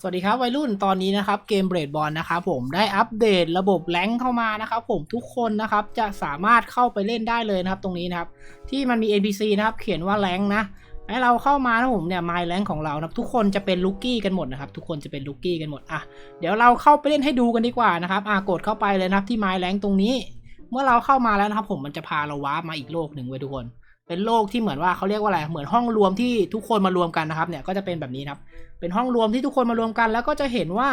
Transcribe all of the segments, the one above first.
สวัสดีครับวัยรุ่นตอนนี้นะครับเกมเบรดบอลนะครับผมได้อัปเดตระบบแรงเข้ามานะครับผมทุกคนนะครับจะสามารถเข้าไปเล่นได้เลยนะครับตรงนี้นะครับที่มันมี NPC นะครับเขียนว่าแรงนะให้เราเข้ามานะผมเนี่ยไมล์แรงของเรานะทุกคนจะเป็นลูกี้กันหมดนะครับทุกคนจะเป็นลูกี้กันหมดอะเดี๋ยวเราเข้าไปเล่นให้ดูกันดีกว่านะครับอะกดเข้าไปเลยนะครับที่ไมล์แรงตรงนี้ เมื่อเราเข้ามาแล้วนะครับผมมันจะพาเราวาร์ปมาอีกโลกหนึ่งไว้ทุกคน เป็นโลกที่เหมือนว่าเขาเรียกว่าอะไร เหมือนห้องรวมที่ทุกคนมารวมกันนะครับเนี่ยก็จะเป็นแบบนี้ครับ เป็นห้องรวมที่ทุกคนมารวมกัน แล้วก็จะเห็นว่า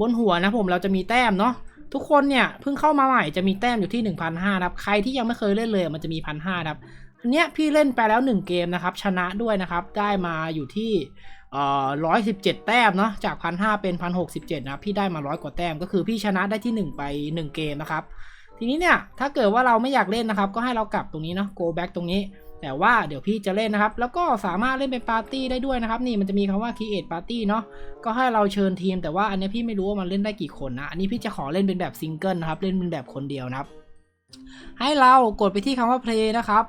บนหัวนะผมเราจะมีแต้มเนาะทุกคนเนี่ยเพิ่งเข้ามาใหม่จะมีแต้มอยู่ที่ 1,500นะครับใครที่ยังไม่เคยเล่นเลยมันจะมี 1,500ครับอันเนี้ยพี่เล่นไปแล้ว 1 เกมนะครับชนะด้วยนะครับได้มาอยู่ที่เอ่อร้อยสิบเจ็ดแต้มเนาะจากพันห้าเป็นพันหกสิบเจ็ดนะครับพี่ได้มาร้อยกว่าแต้มก็คือพี่ชนะได้ที่หนึ่งไปหนึ่งเกมนะครับ ทีนี้เนี่ยถ้าเกิดว่าเราไม่อยากเล่นนะครับ ก็ให้เรากลับตรงนี้เนาะ go back ตรงนี้ แต่ว่าเดี๋ยวพี่จะเล่นนะครับ แล้วก็สามารถเล่นเป็นปาร์ตี้ได้ด้วยนะครับ นี่มันจะมีคำว่า create party เนาะก็ให้เราเชิญทีม แต่ว่าอันนี้พี่ไม่รู้ว่ามันเล่นได้กี่คนนะ อันนี้พี่จะขอเล่นเป็นแบบซิงเกิลนะครับ เล่นเป็นแบบคนเดียวนะครับ ให้เรากดไปที่คำว่า play นะครับ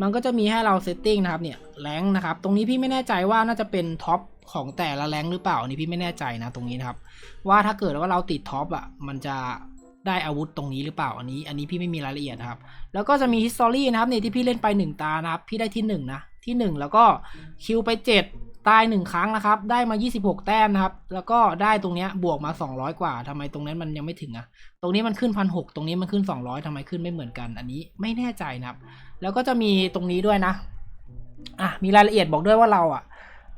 มันก็จะมีให้เราเซตติ้งนะครับ เนี่ยแรงนะครับ ตรงนี้พี่ไม่แน่ใจว่าน่าจะเป็นท็อปของแต่ละแรงหรือเปล่าอันนี้พี่ไม่แน่ใจนะตรงนี้นะครับ ว่าถ้าเกิดว่าเราติดท็อปอะ มันจะ ได้อาวุธตรงนี้หรือเปล่าอันนี้ อันนี้พี่ไม่มีรายละเอียดครับ แล้วก็จะมี history นะครับเนี่ยที่พี่เล่นไป1ตานะครับพี่ได้ที่1นะที่ 1 แล้วก็คิวไป 7 ตาย 1 ครั้งนะครับ ได้มา 26 แต้มนะครับ แล้วก็ได้ตรงเนี้ยบวกมา 200 กว่าทำไมตรงนั้นมันยังไม่ถึงอะตรงนี้มันขึ้นพันหตรงนี้มันขึ้น 200ทำไมขึ้นไม่เหมือนกัน อันนี้ไม่แน่ใจนะครับ แล้วก็จะมีตรงนี้ด้วยนะอะมีรายละเอียดบอกด้วยว่าเราอะ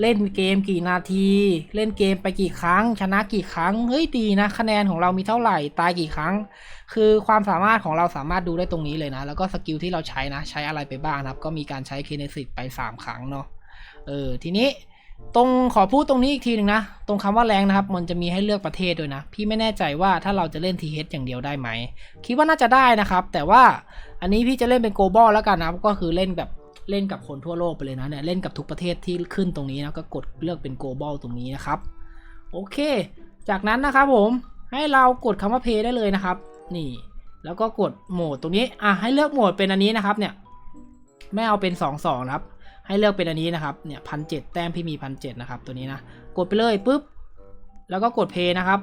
เล่นเกมกี่นาที เล่นเกมไปกี่ครั้ง ชนะกี่ครั้ง เฮ้ยดีนะ คะแนนของเรามีเท่าไหร่ ตายกี่ครั้ง คือความสามารถของเราสามารถดูได้ตรงนี้เลยนะ แล้วก็สกิลที่เราใช้นะ ใช้อะไรไปบ้างนะครับ ก็มีการใช้เคเนซิตไป 3 ครั้งเนาะ เออ ทีนี้ตรงขอพูดตรงนี้อีกทีหนึ่งนะ ตรงคำว่าแรงนะครับ มันจะมีให้เลือกประเทศด้วยนะ พี่ไม่แน่ใจว่าถ้าเราจะเล่น TH อย่างเดียวได้ไหม คิดว่าน่าจะได้นะครับ แต่ว่าอันนี้พี่จะเล่นเป็น global แล้วกันนะก็คือเล่นแบบ เล่นกับคนทั่วโลกไปเลยนะเนี่ยเล่นกับทุกประเทศที่ขึ้นตรงนี้นะก็กดเลือกเป็น global ตรงนี้นะครับ โอเค จากนั้นนะครับผมให้เรากดคำว่า play ได้เลยนะครับ นี่ แล้วก็กดโหมดตรงนี้อะให้เลือกโหมดเป็นอันนี้นะครับเนี่ยไม่เอาเป็น 2 2นะครับ ให้เลือกเป็นอันนี้นะครับเนี่ยพันเจ็ดแต้มพี่มีพันเจ็ดนะครับตัวนี้นะกดไปเลยปุ๊บแล้วก็กดเพย์นะครับ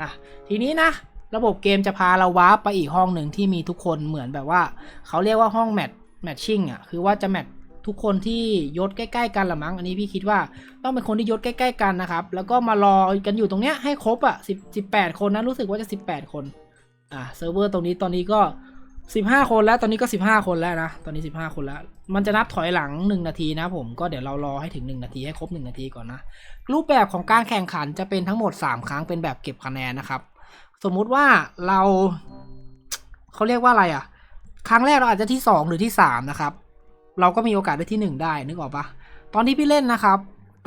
อะทีนี้นะ ระบบเกมจะพาเราวาร์ปไปอีกห้องหนึ่งที่มีทุกคนเหมือนแบบว่า เขาเรียกว่าห้องแมทแมทชิ่งอะคือว่าจะแมททุกคนที่ยศใกล้ ๆ กันละมั้งอันนี้พี่คิดว่าต้องเป็นคนที่ยศใกล้ ๆ กันนะครับ แล้วก็มารอกันอยู่ตรงเนี้ยให้ครบอะสิบสิบแปดคนนะรู้สึกว่าจะสิบแปดคนอะเซิร์ฟเวอร์ตรงนี้ตอนนี้ก็สิบห้าคนแล้วตอนนี้ก็สิบห้าคนแล้วนะตอนนี้สิบห้าคนแล้ว มันจะนับถอยหลังหนึ่งนาทีนะผมก็เดี๋ยวเรารอให้ถึงหนึ่งนาทีให้ครบหนึ่งนาทีก่อนนะรูปแบบของการแข่งขันจะเป็นทั้งหมดสามครั้งเป็นแบบเก็บคะแนนนะครับ สมมุติว่าเราเขาเรียกว่าอะไรอะ ครั้งแรกเราอาจจะที่สองหรือที่สามนะครับ เราก็มีโอกาสได้ที่หนึ่งได้นึกออกปะตอนที่พี่เล่นนะครับ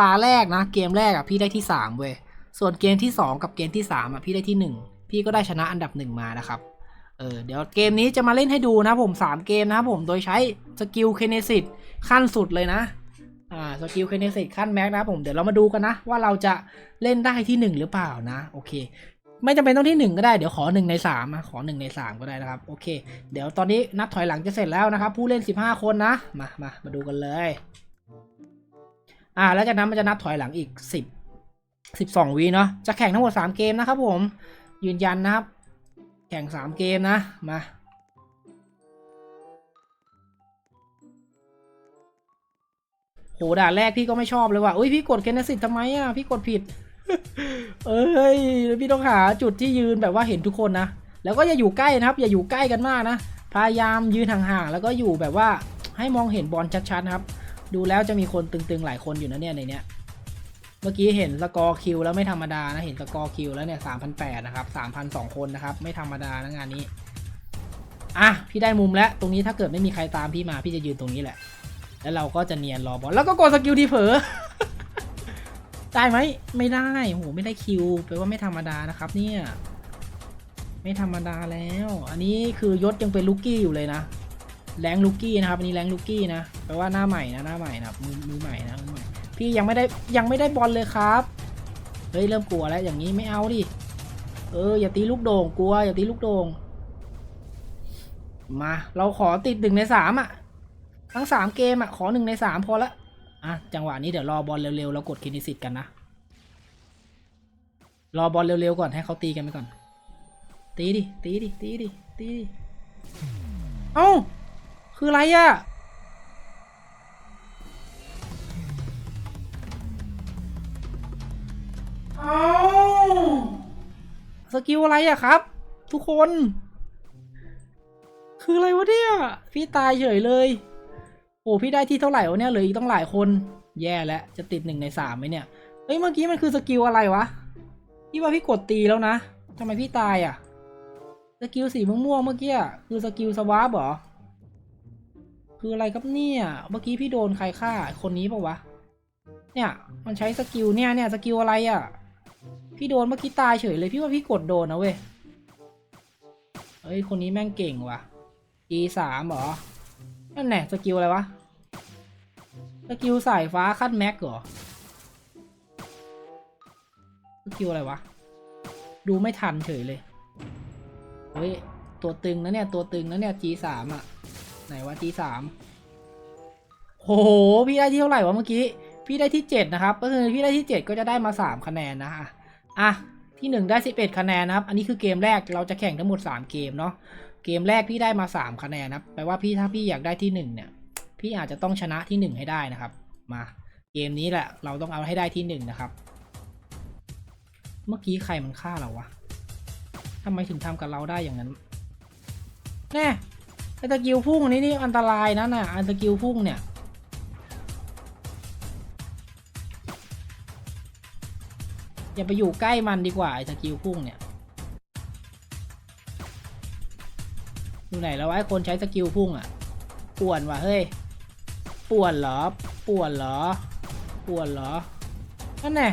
ตาแรกนะ เกมแรกอะพี่ได้ที่สามเว้ยส่วนเกมที่สองกับเกมที่สามอะพี่ได้ที่หนึ่งพี่ก็ได้ชนะอันดับหนึ่งมานะครับเออเดี๋ยวเกมนี้จะมาเล่นให้ดูนะผม 3 เกมนะครับผมโดยใช้สกิลเคเนซิตขั้นสุดเลยนะอ่าสกิลเคเนซิตขั้นแม็กนะผมเดี๋ยวเรามาดูกันนะ ว่าเราจะเล่นได้ที่ 1 หรือเปล่านะ โอเค ไม่จำเป็นต้องที่ 1 ก็ได้เดี๋ยวขอ 1 ใน3นะขอ 1 ใน 3 ก็ได้นะครับโอเค เดี๋ยวตอนนี้นับถอยหลังจะเสร็จแล้วนะครับ ผู้เล่น 15 คนนะมามามาดูกันเลยอ่าแล้วจากนั้นมันจะนับถอยหลังอีก 10 12วีเนาะจะแข่งทั้งหมด 3 เกมนะครับผมยืนยันนะครับ แข่งสามเกมนะมาโหด่านแรกพี่ก็ไม่ชอบเลยว่ะอุ้ยพี่กดเคนสิตทำไมอะพี่กดผิด เอ้ยพี่ต้องหาจุดที่ยืนแบบว่าเห็นทุกคนนะ แล้วก็อย่าอยู่ใกล้นะครับ อย่าอยู่ใกล้กันมากนะ พยายามยืนห่างๆ แล้วก็อยู่แบบว่าให้มองเห็นบอลชัดๆนะครับ ดูแล้วจะมีคนตึงๆ หลายคนอยู่นะเนี่ยในเนี้ย เมื่อกี้เห็นสกอร์คิวแล้วไม่ธรรมดานะ เห็นสกอร์คิวแล้วเนี่ยสามพันแปดนะครับสามพันสองคนนะครับ ไม่ธรรมดานะงานนี้ อะ พี่ได้มุมแล้ว ตรงนี้ถ้าเกิดไม่มีใครตามพี่มา พี่จะยืนตรงนี้แหละ แล้วเราก็จะเนียนรอบอล แล้วก็กดสกิลทีเผลอ ได้ไหมไม่ได้โหไม่ได้คิวแปลว่าไม่ธรรมดานะครับ เนี่ย ไม่ธรรมดาแล้ว อันนี้คือยศยังเป็นลูกกี้อยู่เลยนะแรงลูกกี้นะครับอันนี้แรงลูกกี้นะแปลว่าหน้าใหม่นะหน้าใหม่นะครับมือมือใหม่นะมือใหม่พี่ยังไม่ได้ยังไม่ได้บอลเลยครับเฮ้ยเริ่มกลัวแล้วอย่างนี้ไม่เอาดิเอออย่าตีลูกโด่งกลัวอย่าตีลูกโด่งมา เราขอติดหนึ่งในสามอะ ทั้งสามเกมอะ ขอหนึ่งในสามพอละ อะจังหวะนี้เดี๋ยวรอบอลเร็วๆแล้วกดคินิสิตกันนะ รอบอลเร็วๆก่อนให้เขาตีกันไปก่อน ตีดิ ตีดิ ตีดิ ตีดิ เอ้า คืออะไรอะเอ้าสกิลอะไรอะครับ ทุกคน คืออะไรวะเนี่ย พี่ตายเฉยเลย โอ้พี่ได้ที่เท่าไหร่วะเนี่ยเหลืออีกต้องหลายคน แย่แล้วจะติดหนึ่งในสามไหมเนี่ยเฮ้ยเมื่อกี้มันคือสกิลอะไรวะพี่ว่าพี่กดตีแล้วนะทำไมพี่ตายอะสกิลสีม่วงๆเมื่อกี้คือสกิลสวาร์ปเหรอคืออะไรครับเนี่ยเมื่อกี้พี่โดนใครฆ่าคนนี้ปะวะเนี่ยมันใช้สกิลเนี่ยเนี่ยสกิลอะไรอะ่ะพี่โดนเมื่อกี้ตายเฉยเลยพี่ว่าพี่กดโดนนะเว้ยเฮ้ยคนนี้แม่งเก่งว่ะ E สามเหรอ นั่นแน่สกิลอะไรวะ สกิลสายฟ้าขั้นแม็กเหรอ สกิลอะไรวะ ดูไม่ทันเฉยเลย เฮ้ย ตัวตึงนะเนี่ย ตัวตึงนะเนี่ย G สามอะ ไหนวะ G สามโห พี่ได้ที่เท่าไหร่วะเมื่อกี้ พี่ได้ที่เจ็ดนะครับ ก็คือพี่ได้ที่เจ็ดก็จะได้มาสามคะแนนนะอะอะที่หนึ่งได้สิบเอ็ดคะแนนนะครับ อันนี้คือเกมแรกเราจะแข่งทั้งหมดสามเกมเนาะ เกมแรกพี่ได้มาสามคะแนนนะแปลว่าพี่ถ้าพี่อยากได้ที่หนึ่งเนี่ย พี่อาจจะต้องชนะที่หนึ่งให้ได้นะครับ มา เกมนี้แหละ เราต้องเอาให้ได้ที่หนึ่งนะครับ เมื่อกี้ใครมันฆ่าเราวะทำไมถึงทำกับเราได้อย่างนั้น แน่ไอ้ตะกิวพุ่งนนี้นี่อันตรายนะน่ะอันตะกิวพุ่งเนี่ยอย่าไปอยู่ใกล้มันดีกว่าไอ้ตะกิวพุ่งเนี่ย ไหนแล้ววะไอ้คนใช้สกิลพุ่งอะป่วนว่ะเฮ้ยป่วนเหรอป่วนเหรอป่วนเหรอนั่นแน่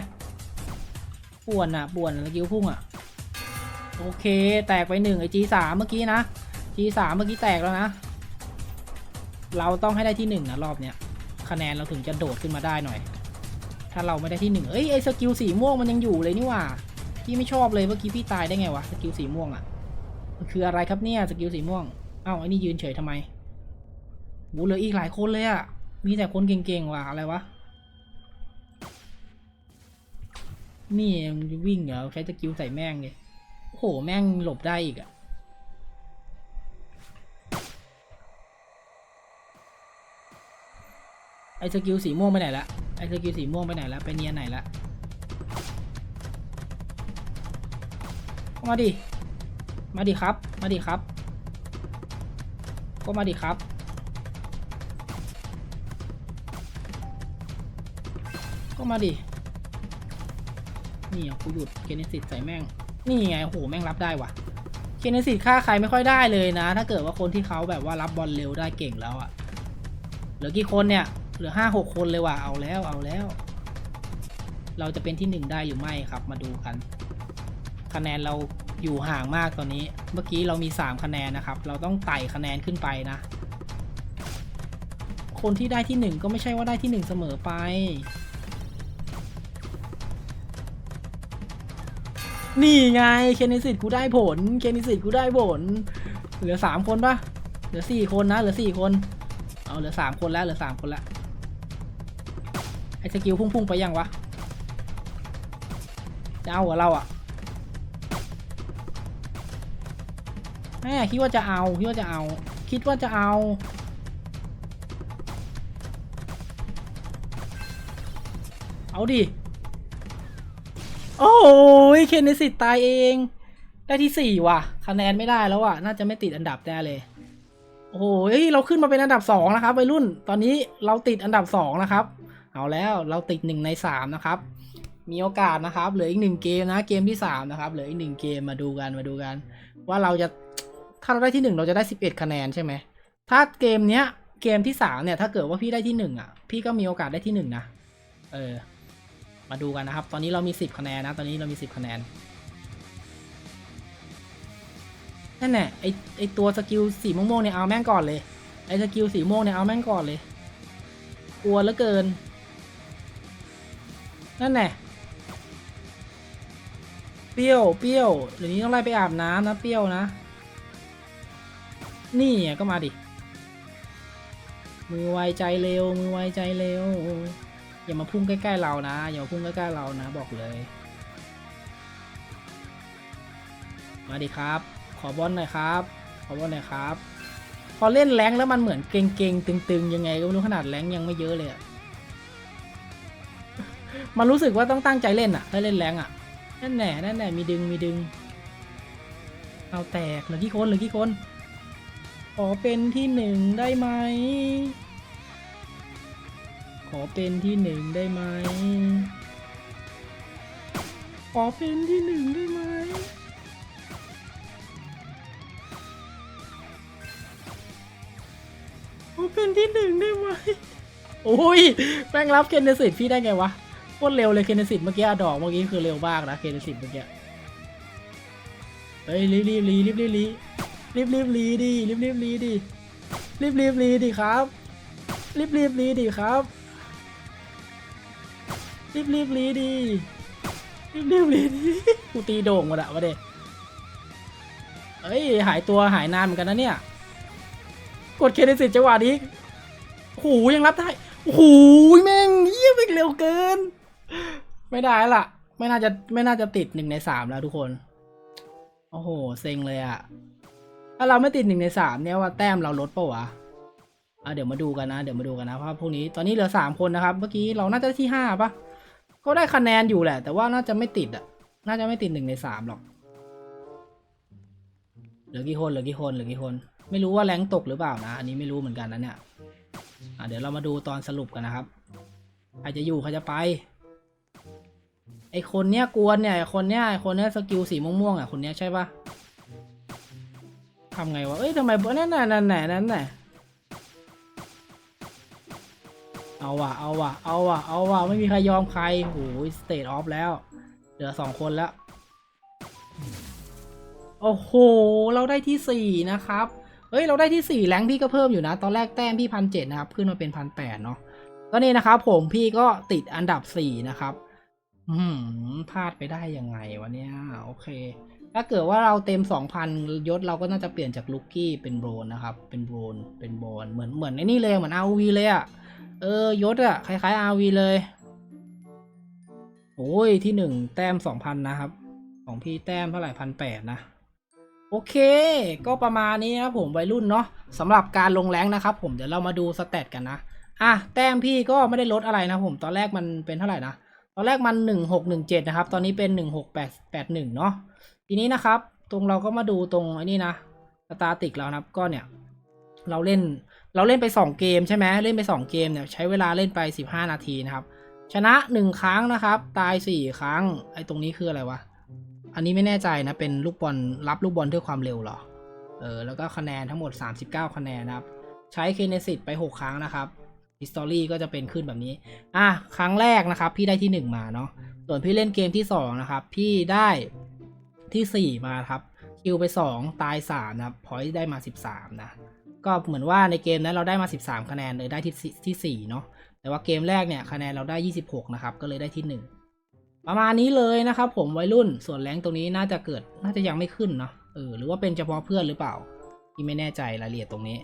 ป่วนอะป่วนสกิลพุ่งอะโอเค แตกไปหนึ่งไอ G สามเมื่อกี้นะ G สามเมื่อกี้แตกแล้วนะ เราต้องให้ได้ที่หนึ่งนะรอบเนี้ยคะแนนเราถึงจะโดดขึ้นมาได้หน่อย ถ้าเราไม่ได้ที่หนึ่งเอ้ยไอสกิลสีม่วงมันยังอยู่เลยนี่ว่าพี่ไม่ชอบเลยเมื่อกี้พี่ตายได้ไงวะสกิลสีม่วงอะมันคืออะไรครับเนี่ยสกิลสีม่วง เอ้าไอ้นี่ยืนเฉยทำไมโหเหลืออีกหลายคนเลยอะมีแต่คนเก่งๆว่ะอะไรวะ นี่มันจะวิ่งเหรอใช้สกิลใส่แม่งเลยโอ้โหแม่งหลบได้อีกอะไอ้สกิลสีม่วงไปไหนละ ไอ้สกิลสีม่วงไปไหนละ ไปเนียนไหนละมาดิ มาดิครับ มาดิครับ ก็มาดิครับ ก็มาดิ นี่กูหยุดเคเนสิตใส่แม่ง นี่ไงโหแม่งรับได้ว่ะเคเนสิตฆ่าใครไม่ค่อยได้เลยนะ ถ้าเกิดว่าคนที่เขาแบบว่ารับบอลเร็วได้เก่งแล้วอะเหลือกี่คนเนี่ย เหลือห้าหกคนเลยว่ะ เอาแล้ว เอาแล้ว เราจะเป็นที่หนึ่งได้หรือไม่ครับ มาดูกัน คะแนนเรา อยู่ห่างมากตอนนี้ เมื่อกี้เรามี 3 คะแนนนะครับ เราต้องไต่คะแนนขึ้นไปนะ คนที่ได้ที่ 1 ก็ไม่ใช่ว่าได้ที่ 1 เสมอไป นี่ไง เคนิสิตกูได้ผล เคนิสิตกูได้ผล เหลือ 3 คนปะเหลือ 4 คนนะ เหลือ 4 คน เอาเหลือ 3 คนแล้ว เหลือ 3 คนแล้ว ไอ้สกิลพุ่งๆไปยังวะ จะเอาหรอเราอะแม่คิดว่าจะเอาคิดว่าจะเอา คิดว่าจะเอา เอาดิ โอ้ยเคนเนสิตตายเอง ได้ที่สี่ว่ะ คะแนนไม่ได้แล้วอะ น่าจะไม่ติดอันดับแน่เลย โอ้โหเราขึ้นมาเป็นอันดับสองนะครับวัยรุ่น ตอนนี้เราติดอันดับสองนะครับ เอาแล้วเราติดหนึ่งในสามนะครับ มีโอกาสนะครับ เหลืออีกหนึ่งเกมนะ เกมที่สามนะครับ เหลืออีกหนึ่งเกมมาดูกัน มาดูกันว่าเราจะ ถ้าเราได้ที่หนึ่งเราจะได้สิบเอ็ดคะแนนใช่ไหม ถ้าเกมเนี้ย เกมที่สามเนี่ย ถ้าเกิดว่าพี่ได้ที่หนึ่งอะ พี่ก็มีโอกาสได้ที่หนึ่งนะ เออ มาดูกันนะครับ ตอนนี้เรามีสิบคะแนนนะ ตอนนี้เรามีสิบคะแนน นั่นแหละไอไอตัวสกิลสีม่วงๆเนี่ยเอาแม่งก่อนเลย ไอสกิลสีม่วงเนี่ยเอาแม่งก่อนเลย กลัวเหลือเกิน นั่นแหละเปรี้ยว เปรี้ยว เดี๋ยวนี้ต้องไล่ไปอาบน้ำนะ เปรี้ยวนะ นี่ก็มาดิ มือไวใจเร็ว มือไวใจเร็ว อย่ามาพุ่งใกล้ๆเรานะ อย่ามาพุ่งใกล้ๆเรานะ บอกเลย มาดิครับ ขอบอลหน่อยครับ ขอบอลหน่อยครับ พอเล่นแรงแล้วมันเหมือนเก่งๆตึงๆ ยังไงก็ไม่รู้ขนาดแรงยังไม่เยอะเลยอะมันรู้สึกว่าต้องตั้งใจเล่นอะถ้าเล่นแรงอะนั่นแน่นั่นแน่มีดึงมีดึง เอาแตกเหลือกี่คนเหลือกี่คน อเป็นที่หนึ่งได้ไหม ขอเป็นที่หนึ่งได้ไหม ขอเป็นที่หนึ่งได้ไหม ขอเป็นที่หนึ่งได้ไหม โอ้ยแม่งรับเคนเนสิตพี่ได้ไงวะโคตรเร็วเลยเคนเนสิตเมื่อกี้อดอกเมื่อกี้คือเร็วมากนะเคนเนสิตเมื่อกี้ เฮ้ยรีบรีบรีรีบรีบ รีบรีบรีดิรีบรีบรีดิรีบรีบรีดิครับรีบรีบรีดิครับรีบรีบรีดิรีบรีบรีดิกูตีโด่งหมดอะวะเด็เฮ้ยหายตัวหายนานเหมือนกันนะเนี่ย กดเครดิตจังหวะนี้โอ้โหยังรับได้โอ้โหแม่งเยี่ยมเร็วเกิน ไม่ได้ละไม่น่าจะไม่น่าจะติดหนึ่งในสามแล้วทุกคน โอ้โห เซ็งเลยอะ ถ้าเราไม่ติดหนึ่งในสามเนี่ยว่าแต้มเราลดปะวะอะเดี๋ยวมาดูกันนะ เดี๋ยวมาดูกันนะเพราะพวกนี้ตอนนี้เหลือสามคนนะครับ เมื่อกี้เราน่าจะที่ห้าปะก็ได้คะแนนอยู่แหละ แต่ว่าน่าจะไม่ติดอะ น่าจะไม่ติดหนึ่งในสามหรอก เหลือกี่คน เหลือกี่คน เหลือกี่คน ไม่รู้ว่าแรงตกหรือเปล่านะ อันนี้ไม่รู้เหมือนกันนะเนี่ย อะเดี๋ยวเรามาดูตอนสรุปกันนะครับ ใครจะอยู่ใครจะไป ไอคนเนี้ยกวนเนี่ยไอคนเนี้ยไอคนเนี้ยสกิลสีม่วงๆอะ คนเนี้ยใช่ปะ ทำไงวะ เอ้ยทำไมนั่นน่ะนั่นน่ะนั่นน่ะเอาว่ะ เอาว่ะ เอาว่ะ เอาว่ะ ไม่มีใครยอมใครโอ้ยสเตทออฟแล้ว เหลือสองคนแล้ว โอ้โห เราได้ที่สี่นะครับ เฮ้ย เราได้ที่สี่แรงพี่ก็เพิ่มอยู่นะ ตอนแรกแต้มพี่พันเจ็ดนะครับ ขึ้นมาเป็นพันแปดเนาะ ก็นี่นะครับผมพี่ก็ติดอันดับสี่นะครับ อืมพลาดไปได้ยังไงวะเนี่ย โอเค ถ้าเกิดว่าเราเต็มสองพันยศเราก็น่าจะเปลี่ยนจากลุกกี้เป็นโบรนนะครับ เป็นโบรนเป็นโบรนเหมือนเหมือนไอ้นี่เลยเหมือนอาวีเลยอะเออยศอะคล้ายๆอาวีเลยโอ้ยที่หนึ่งแต้มสองพันนะครับ ของพี่แต้มเท่าไหร่พันแปดนะ โอเค ก็ประมาณนี้นะครับผมวัยรุ่นเนาะสำหรับการลงแรงนะครับ ผมเดี๋ยวเรามาดูสเตตกันนะอะแต้มพี่ก็ไม่ได้ลดอะไรนะผมตอนแรกมันเป็นเท่าไหร่นะตอนแรกมันหนึ่งหกหนึ่งเจ็ดนะครับ ตอนนี้เป็นหนึ่งหกแปดแปดหนึ่งเนาะ ทีนี้นะครับ ตรงเราก็มาดูตรงไอ้นี่นะสตาติกเรานะครับก็เนี่ย เราเล่นเราเล่นไปสองเกมใช่ไหมเล่นไปสองเกมเนี่ยใช้เวลาเล่นไปสิบห้านาทีนะครับ ชนะหนึ่งครั้งนะครับ ตายสี่ครั้งไอ้ตรงนี้คืออะไรวะอันนี้ไม่แน่ใจนะเป็นลูกบอลรับลูกบอลด้วยความเร็วหรอเออแล้วก็คะแนนทั้งหมด 39 คะแนนนะครับ ใช้เคเนซิตไป 6 ครั้งนะครับฮิสตอรี่ก็จะเป็นขึ้นแบบนี้ อะ ครั้งแรกนะครับ พี่ได้ที่ 1 มาเนาะ ส่วนพี่เล่นเกมที่ 2 นะครับ พี่ได้ ที่ 4 มาครับคิวไป 2 ตาย3นะครับพอยได้มา 13 นะ ก็เหมือนว่าในเกมนั้นเราได้มา 13 คะแนนเลยได้ที่สี่ที่4เนาะแต่ว่าเกมแรกเนี่ยคะแนนเราได้ 26 นะครับ ก็เลยได้ที่ 1 ประมาณนี้เลยนะครับผมวัยรุ่นส่วนแรงตรงนี้น่าจะเกิดน่าจะยังไม่ขึ้นเนาะเออหรือว่าเป็นเฉพาะเพื่อนหรือเปล่าพี่ไม่แน่ใจรายละเอียดตรงนี้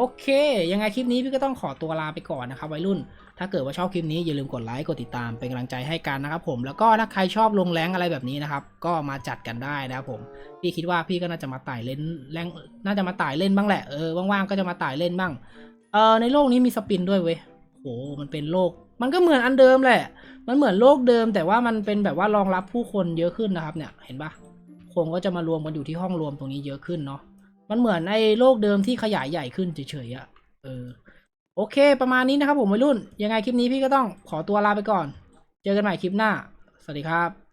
โอเค ยังไงคลิปนี้พี่ก็ต้องขอตัวลาไปก่อนนะครับวัยรุ่น ถ้าเกิดว่าชอบคลิปนี้อย่าลืมกดไลค์กดติดตามเป็นกำลังใจให้กันนะครับผม แล้วก็ถ้าใครชอบลงแรงอะไรแบบนี้นะครับ ก็มาจัดกันได้นะครับผม พี่คิดว่าพี่ก็น่าจะมาไต่เล่นแรงน่าจะมาไต่เล่นบ้างแหละ เออว่างๆก็จะมาไต่เล่นบ้าง เออในโลกนี้มีสปินด้วยเว้ยโหมันเป็นโลก มันก็เหมือนอันเดิมแหละ มันเหมือนโลกเดิม แต่ว่ามันเป็นแบบว่ารองรับผู้คนเยอะขึ้นนะครับเนี่ย เห็นปะคนก็จะมารวมกันอยู่ที่ห้องรวมตรงนี้เยอะขึ้นเนาะ มันเหมือนไอ้โลกเดิมที่ขยายใหญ่ขึ้นเฉยๆอะเออ โอเค ประมาณนี้นะครับผมวัยรุ่น ยังไงคลิปนี้พี่ก็ต้องขอตัวลาไปก่อน เจอกันใหม่คลิปหน้า สวัสดีครับ